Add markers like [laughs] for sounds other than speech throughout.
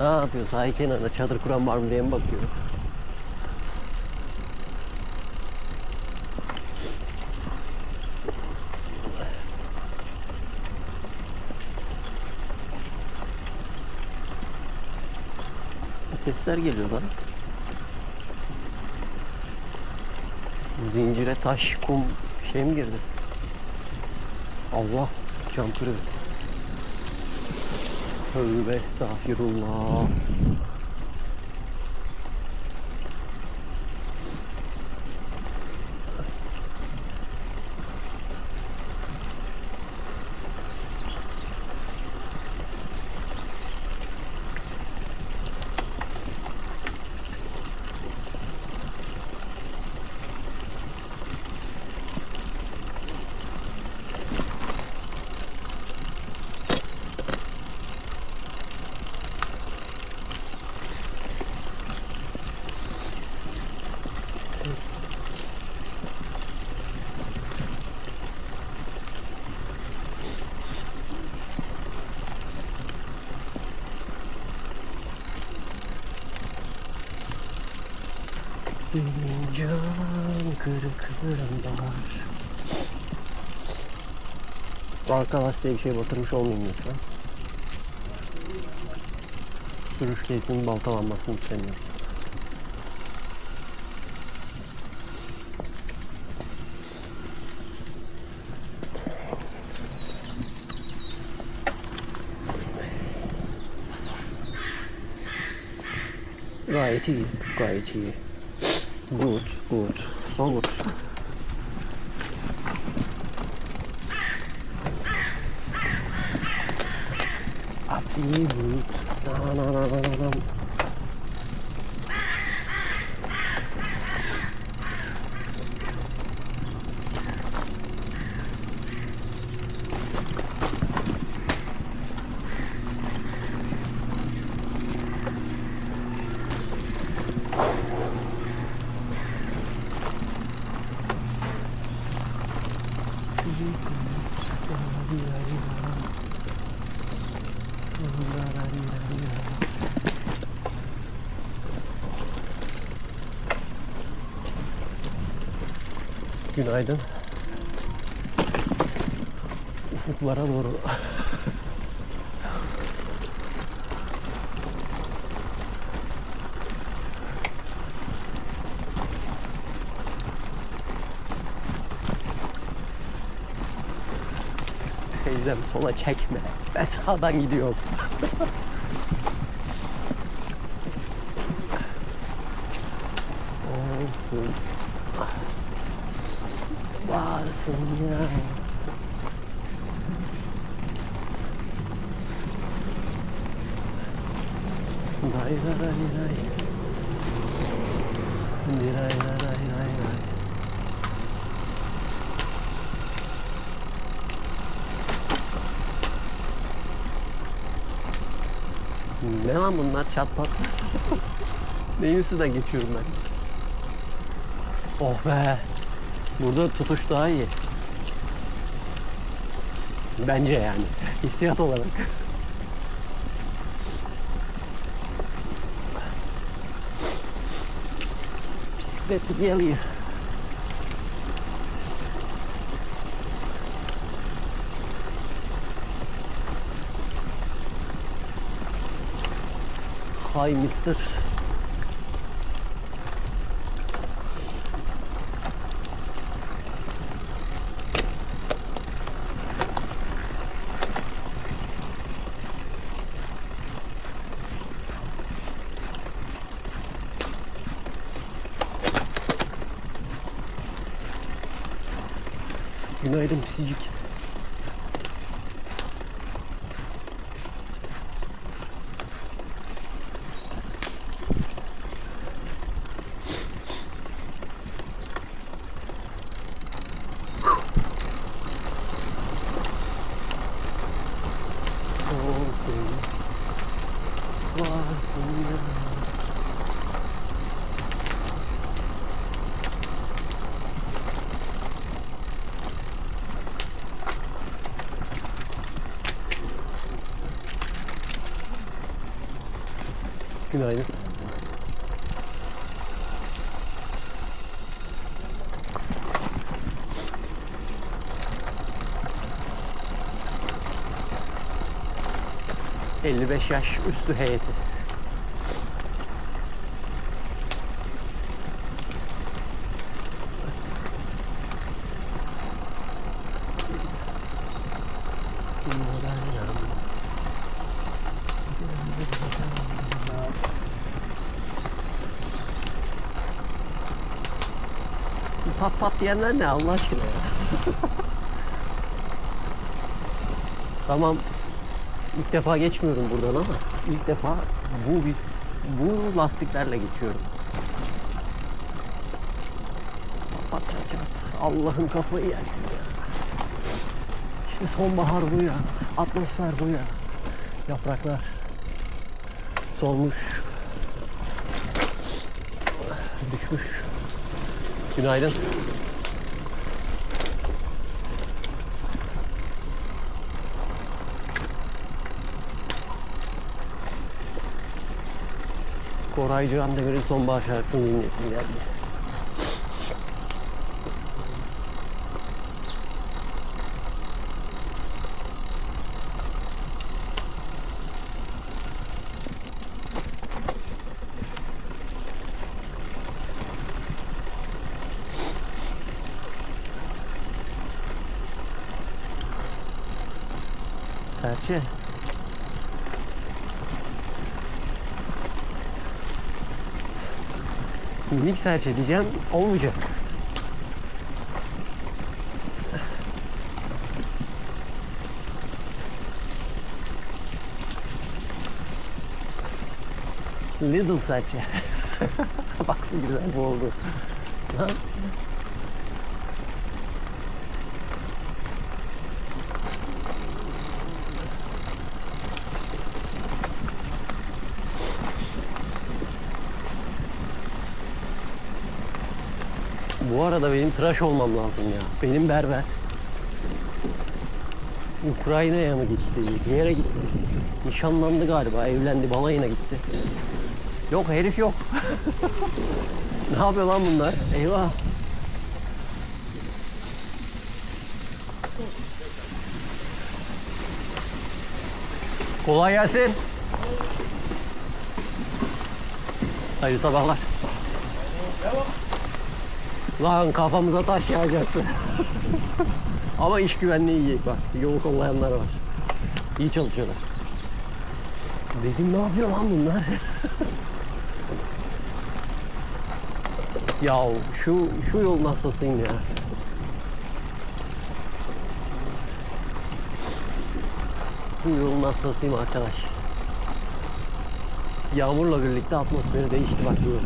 Ne yapıyor? Sahil kenarında çadır kuran var mı diye mi bakıyor? Sesler geliyor lan. Zincire taş, kum şey mi girdi? Allah cam. Tövbe estağfirullah. Benim can kırıklarım var. Arka lastiğe bir şey batırmış olmayayım lütfen. Sürüş keyfinin baltalanmasını istemiyorum. Gayet iyi, gayet iyi. Good, good, so good. sea route. Günaydın. Ufuklara doğru. [laughs] Teyzem sola çekme. Ben sağdan gidiyorum. [laughs] Olsun. Varsın ya. Ray ray ray ray. Ray ray ray. Ne lan bunlar çat pat. Neyin üstünden geçiyorum ben? Oh be. Burada tutuş daha iyi. Bence yani. [laughs] Hissiyat olarak. Bisiklet geliyor. Hi mister. Günaydın pisicik. Olsun. Varsın ya. Günaydın. ...55 yaş üstü heyeti. Pat pat diyenler ne Allah aşkına ya. [laughs] tamam. İlk defa geçmiyorum buradan ama ilk defa bu biz bu lastiklerle geçiyorum. Pat çat çat. Allah'ın kafayı yersin ya. İşte sonbahar bu ya. Atmosfer bu ya. Yapraklar solmuş. Düşmüş. Günaydın. Koray Cihan Demir'in sonbahar şarkısını dinleyesim geldi. Serçe. Minik serçe diyeceğim olmayacak. Little serçe. [laughs] Bak güzel bu oldu. Bu arada benim tıraş olmam lazım ya. Benim berber. Ukrayna'ya mı gitti? Bir yere gitti. Nişanlandı galiba. Evlendi. Balayına gitti. Yok herif yok. [laughs] ne yapıyor lan bunlar? Eyvah. Kolay gelsin. Hayırlı sabahlar. Lan kafamıza taş yağacaktı. Ama iş güvenliği iyi bak. Yolu kollayanlar var. İyi çalışıyorlar. Dedim ne yapıyor lan bunlar? [laughs] ya şu şu yolun hastasıyım ya. Bu yolun hastasıyım arkadaş. Yağmurla birlikte atmosferi değişti bak bu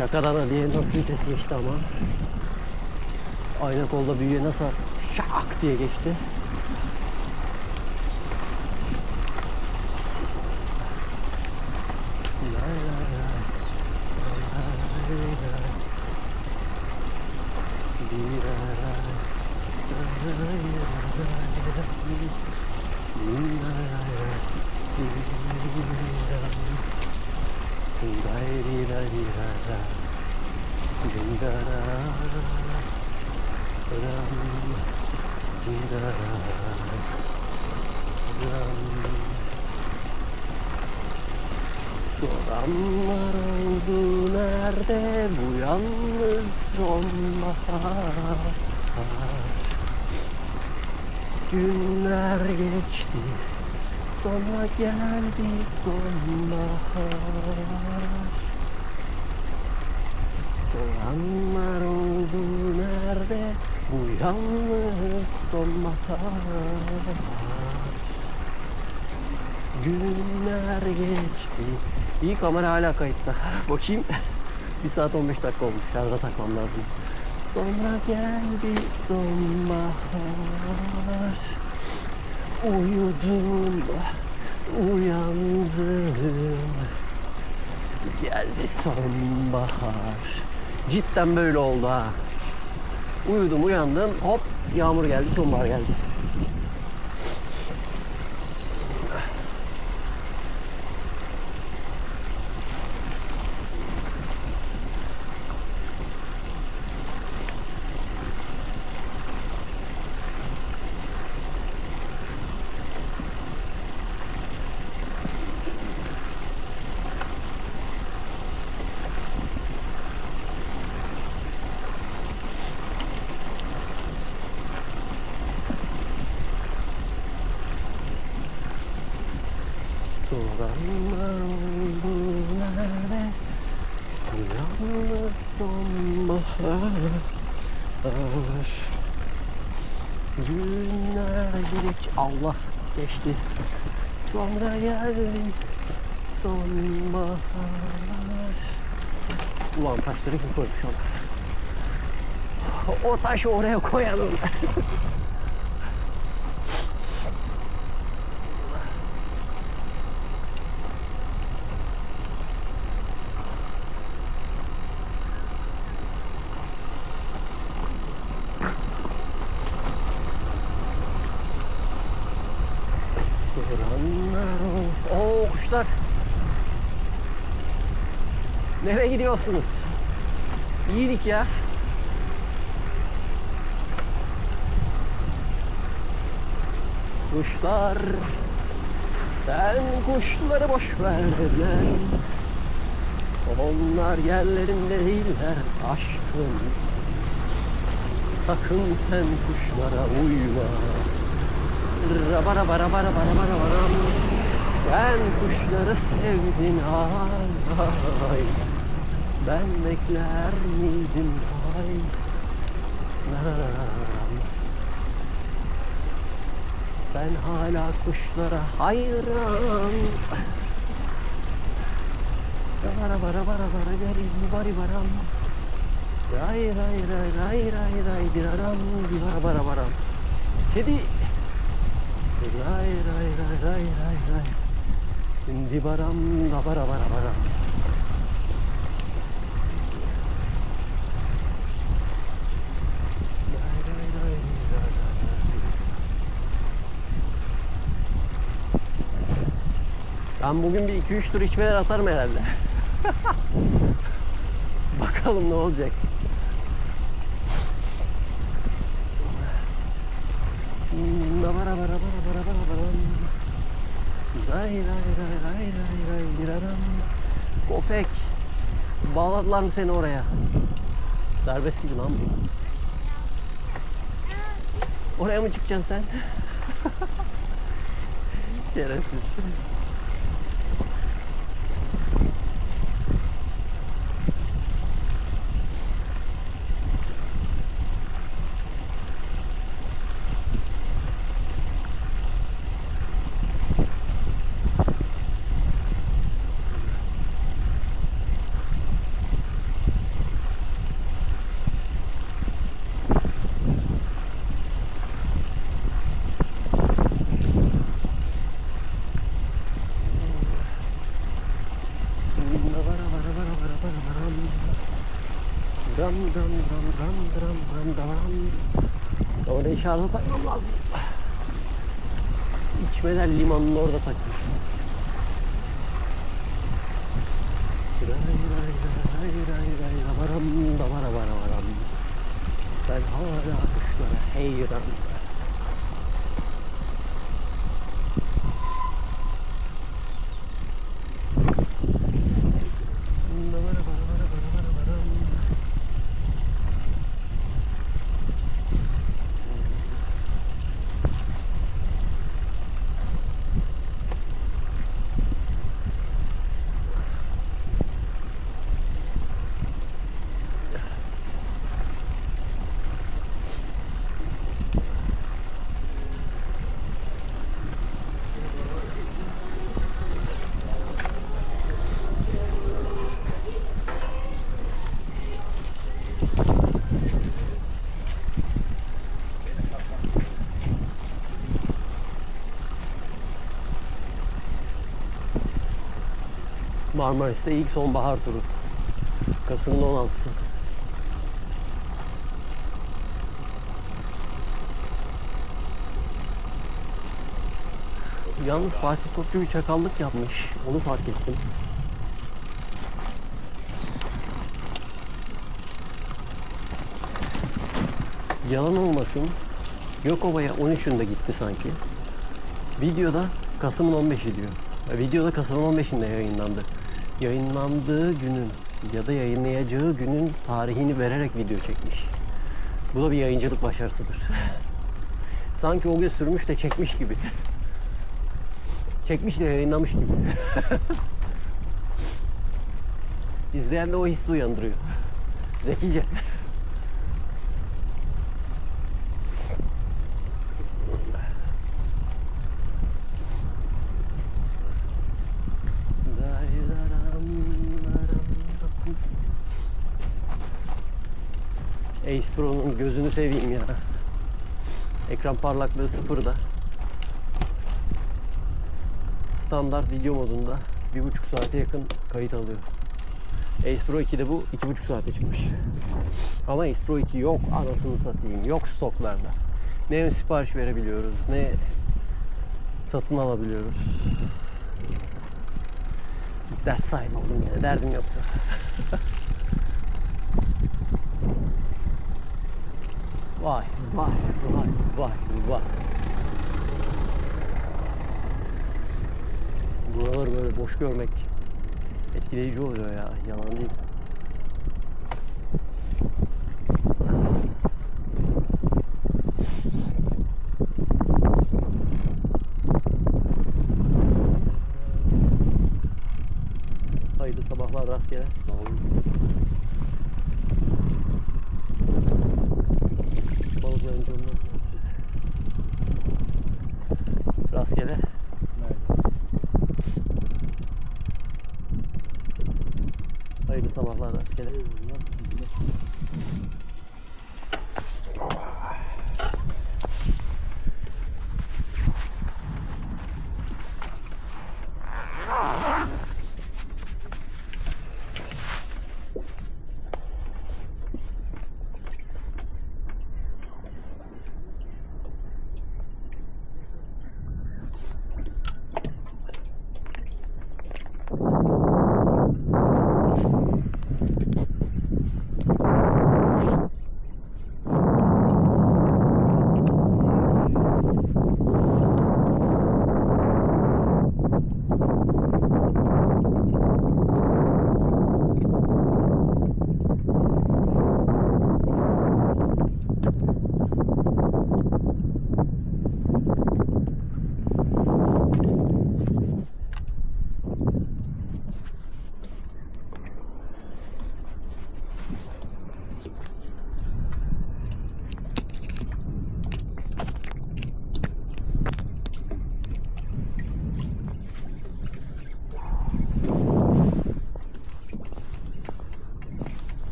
yol. Şakadan da diye nasıl vites geçti ama. Ayna kolda büyüye nasıl şak diye geçti. Soranlar oldu nerede bu yalnız sonbahar Günler geçti sonra geldi sonbahar. Soranlar oldu nerede bu yalnız sonbahar Günler geçti. İyi kamera hala kayıtta. [laughs] Bakayım. 1 saat 15 dakika olmuş. Şarja takmam lazım. Sonra geldi sonbahar. Uyudum, uyandım. Geldi sonbahar. Cidden böyle oldu ha. Uyudum uyandım hop yağmur geldi sonbahar geldi. Soranlar oldu nerede? Yalnız sonbahar Günler geç Allah geçti Sonra geldi sonbahar Ulan taşları kim koymuş ona? O taşı oraya. Soranlar Oo kuşlar. Nereye gidiyorsunuz? İyiydik ya. Kuşlar Sen kuşları boş ver. Onlar yerlerinde değiller aşkım Sakın sen kuşlara uyma Rabara bara bara bara bara bara Sen kuşları sevdin ay ay. Ben bekler miydim ay. Sen hala kuşlara hayran. Bara bara bara bara geri bari baram Ray ray ray ray ray ray diraram bara bara bara Kedi Ray ray ray ray ray ray Şimdi baram da bara bara bara Ben bugün bir 2-3 tur içmeler atarım herhalde. [laughs] Bakalım ne olacak. Hmm, Bara bara bara bara bara bara. Ray ray ray ray ray ray diraram. Gofek. Bağladılar mı seni oraya? Serbest gibi lan bu. Oraya mı çıkacaksın sen? [laughs] Şerefsiz. Dram dram dram dram dram dram dram. Orayı şarja takmam lazım. İçmeler limanının orada takmış. Marmaris'te ilk sonbahar turu. Kasım'ın 16'sı. Yalnız Fatih Topçu bir çakallık yapmış. Onu fark ettim. Yalan olmasın. Gökova'ya 13'ünde gitti sanki. Videoda Kasım'ın 15'i diyor. Videoda Kasım'ın 15'inde yayınlandı. Yayınlandığı günün ya da yayınlayacağı günün tarihini vererek video çekmiş. Bu da bir yayıncılık başarısıdır. [laughs] Sanki o gün sürmüş de çekmiş gibi. [laughs] Çekmiş de yayınlamış gibi. [laughs] İzleyen de o hissi uyandırıyor. Zekice. Ace Pro'nun gözünü seveyim ya. Ekran parlaklığı sıfırda. Standart video modunda bir buçuk saate yakın kayıt alıyor. Ace Pro 2'de bu iki buçuk saate çıkmış. Ama Ace Pro 2 yok anasını satayım. Yok stoklarda. Ne sipariş verebiliyoruz ne satın alabiliyoruz. Ders sahibi oldum yine. Derdim yoktu. [laughs] Vay vay vay vay vay. Buraları böyle boş görmek etkileyici oluyor ya. Yalan değil. Hayırlı sabahlar rastgele. Sağ olun. Balıkların canına. Rastgele. Hayırlı sabahlar rastgele. Gelip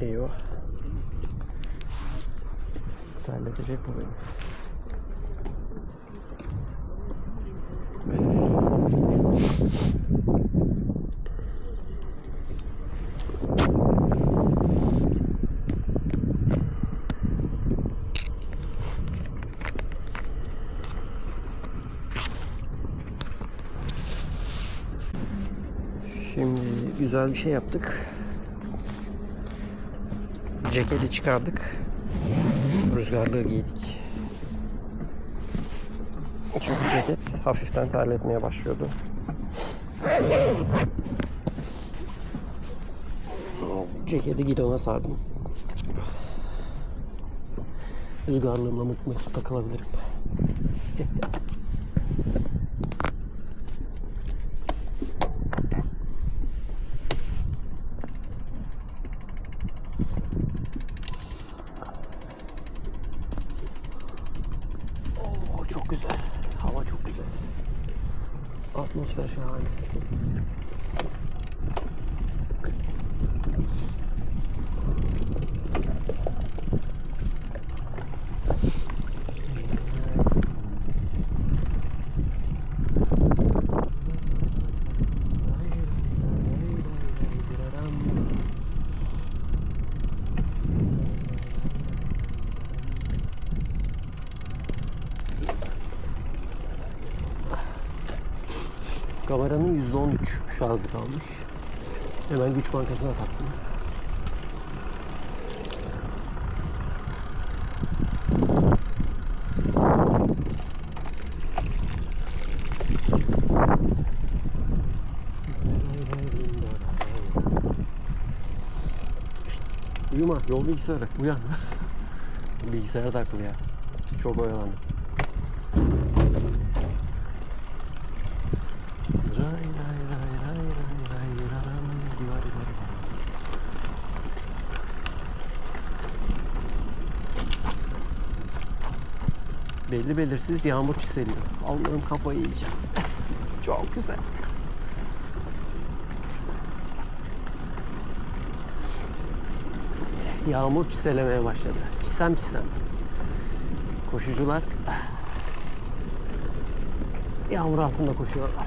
Eyvah. Terletecek bu beni. Şimdi güzel bir şey yaptık. Ceketi çıkardık. Rüzgarlığı giydik. Çünkü ceket hafiften terletmeye başlıyordu. Ceketi gidona sardım. Rüzgarlığımla mutlu mesut takılabilirim. Oo, çok güzel. Hava çok güzel. Atmosfer şahane. %13 şarjı kalmış. Hemen güç bankasına taktım. Uyuma, yol bilgisayarı. Uyan. [laughs] Bilgisayar takılı ya. Çok oyalandım. Ray ray ray ray ray ray raram divar divar. Belli belirsiz yağmur çiseliyor. Allah'ım kafayı yiyeceğim. Çok güzel. Yağmur çiselemeye başladı. Çisem çisem. Koşucular yağmur altında koşuyorlar.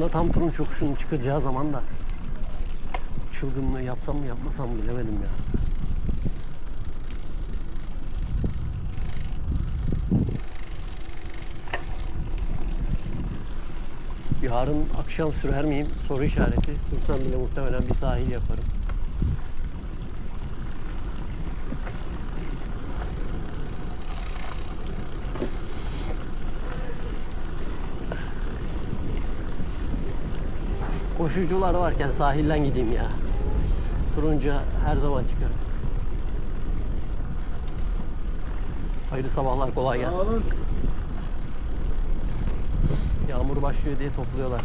Aslında tam turun çokuşunun çıkacağı zaman da çılgınlığı yapsam mı yapmasam mı bilemedim ya. Yarın akşam sürer miyim? Soru işareti. Sürsem bile muhtemelen bir sahil yaparım. Koşucular varken sahilden gideyim ya. Turunca her zaman çıkarım. Hayırlı sabahlar kolay gelsin. Yağmur başlıyor diye topluyorlar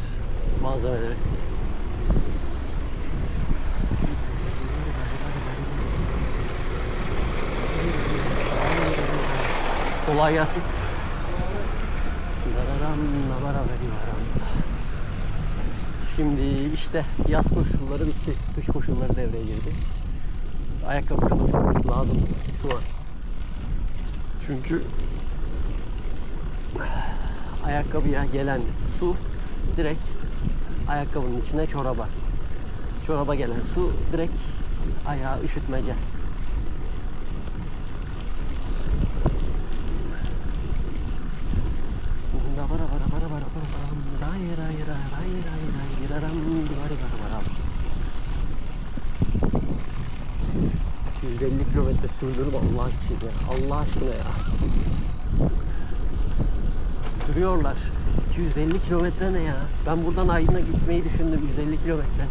malzemeleri. Kolay gelsin. Dararam, nabara veri varam. Şimdi işte yaz koşulları bitti. Kış koşulları devreye girdi. Ayakkabı kılıfı lazım şu an. Çünkü ayakkabıya gelen su direkt ayakkabının içine çoraba. Çoraba gelen su direkt ayağı üşütmece. Bara bara bara bara bara bara bara ray ray ray raram bara bara bara 150 kilometre sürdürüm Allah için ya. Allah aşkına ya. Sürüyorlar. 250 kilometre ne ya? Ben buradan Aydın'a gitmeyi düşündüm 150 kilometre.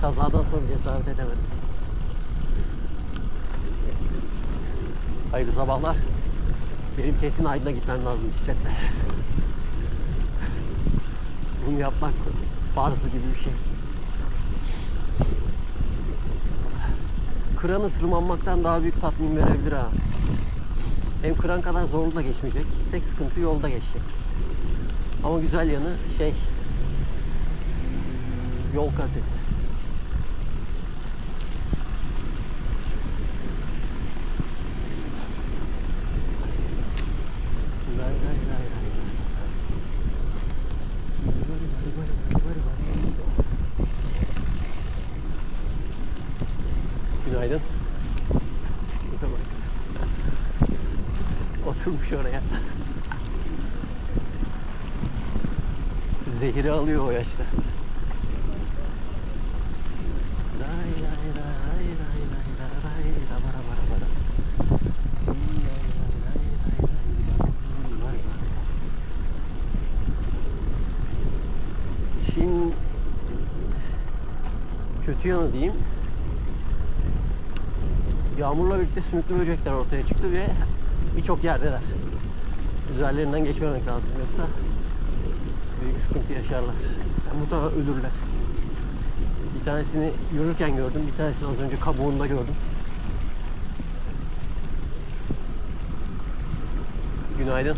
Kazadan sonra cesaret edemedim. Hayırlı sabahlar. Benim kesin Aydın'a gitmem lazım bisikletle. Bunu yapmak farz gibi bir şey. kıranı tırmanmaktan daha büyük tatmin verebilir ha. Hem kıran kadar zorlu da geçmeyecek. Tek sıkıntı yolda geçecek. Ama güzel yanı şey yol kalitesi. Ray ray ray ray ray ray. İşin kötü yanı diyeyim. Yağmurla birlikte sümüklü böcekler ortaya çıktı ve birçok yerdeler. Üzerlerinden geçmemek lazım yoksa büyük sıkıntı yaşarlar. Yani muhtemelen ölürler. Bir tanesini yürürken gördüm, bir tanesini az önce kabuğunda gördüm. Günaydın.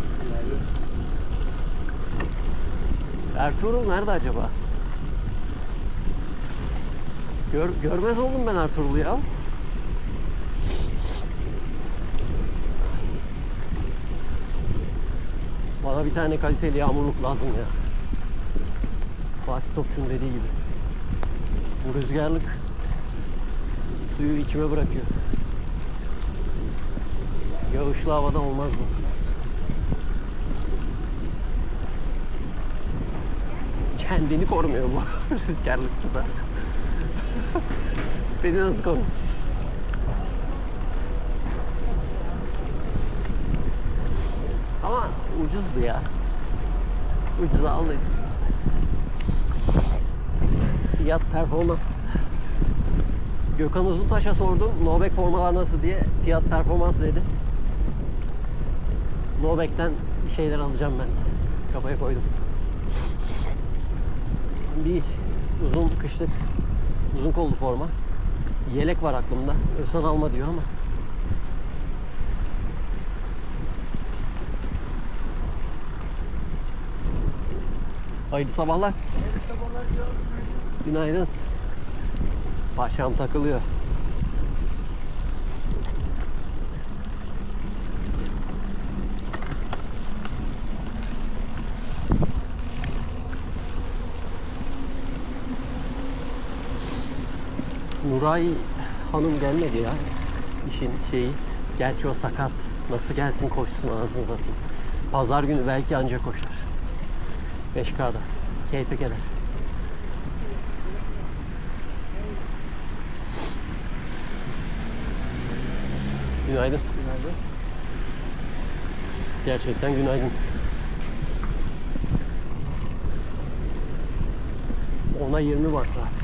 Ertuğrul nerede acaba? Gör, görmez oldum ben Ertuğrul'u ya. Bana bir tane kaliteli yağmurluk lazım ya. Fatih Topçu'nun dediği gibi. Bu rüzgarlık suyu içime bırakıyor. Yağışlı havada olmaz bu. Kendini korumuyor bu [laughs] rüzgarlık suda. [laughs] Beni nasıl korusun? Ama ucuzdu ya. Ucuza aldım. Fiyat performans. Gökhan Uzuntaş'a sordum. Novek formalar nasıl diye. Fiyat performans dedi. Novek'ten bir şeyler alacağım ben. Kafaya koydum. Bir uzun kışlık uzun kollu forma. Yelek var aklımda. Özsan alma diyor ama. Hayırlı sabahlar. Günaydın. Paşam takılıyor. Nuray Hanım gelmedi ya. İşin şeyi. Gerçi o sakat. Nasıl gelsin koşsun anasını satayım. Pazar günü belki anca koşar. 5K'da. KPK'da. Günaydın. Günaydın. Gerçekten günaydın. Ona 20 var saat.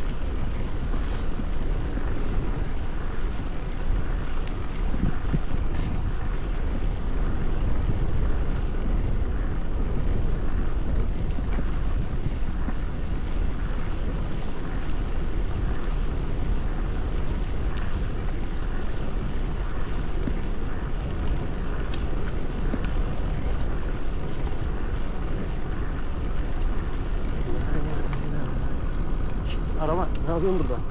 kalkıyorum burada.